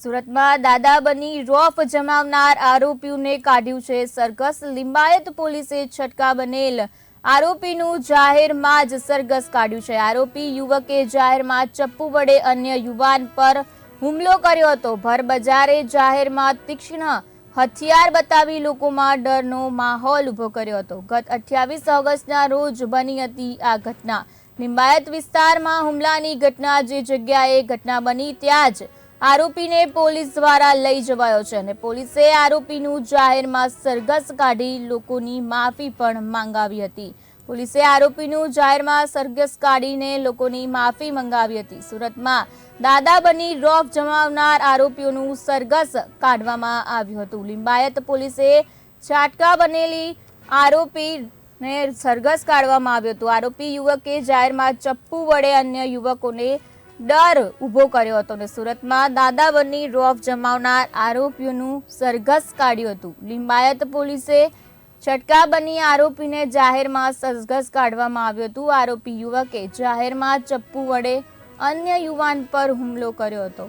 સુરતમાં દાદા બની રોફ જમાવનાર આરોપીઓને કાઢ્યું છે સરઘસ. લિંબાયત પોલીસે છટકા બનેલ આરોપીનું જાહેરમાં જ સરઘસ કાઢ્યું છે. આરોપી યુવકે જાહેરમાં ચપ્પુ વડે અન્ય યુવાન પર હુમલો કર્યો હતો. ભર બજારે જાહેરમાં તીક્ષ્ણ હથિયાર બતાવી લોકોમાં ડરનો માહોલ ઊભો કર્યો હતો. ગત અઠ્યાવીસ ઓગસ્ટના રોજ બની હતી આ ઘટના. લિંબાયત વિસ્તારમાં હુમલાની ઘટના જે જગ્યાએ ઘટના બની ત્યાં જ આરોપીને પોલીસ દ્વારા લઈ જવાયો છે અને પોલીસે આરોપીનું જાહેરમાં સરઘસ કાઢી લોકોની માફી પણ માંગાવી હતી. પોલીસે આરોપીનું જાહેરમાં સરઘસ કાઢીને લોકોની માફી મંગાવી હતી. સુરતમાં દાદા બની રોફ જમાવનાર આરોપીઓનું સરઘસ કાઢવામાં આવ્યું હતું. લિંબાયત પોલીસે છાટકા બનેલી આરોપીને સરઘસ કાઢવામાં આવ્યો હતો. આરોપી યુવકે જાહેરમાં ચપ્પુ વડે અન્ય યુવકોને ડર ઊભો કર્યો હતો અને સુરતમાં દાદાવરની રોફ જમાવનાર આરોપીઓનું સરઘસ કાઢ્યું હતું. લિંબાયત પોલીસે છટકા બની આરોપીને જાહેરમાં સરઘસ કાઢવામાં આવ્યું હતું. આરોપી યુવકે જાહેરમાં ચપ્પુ વડે અન્ય યુવાન પર હુમલો કર્યો હતો.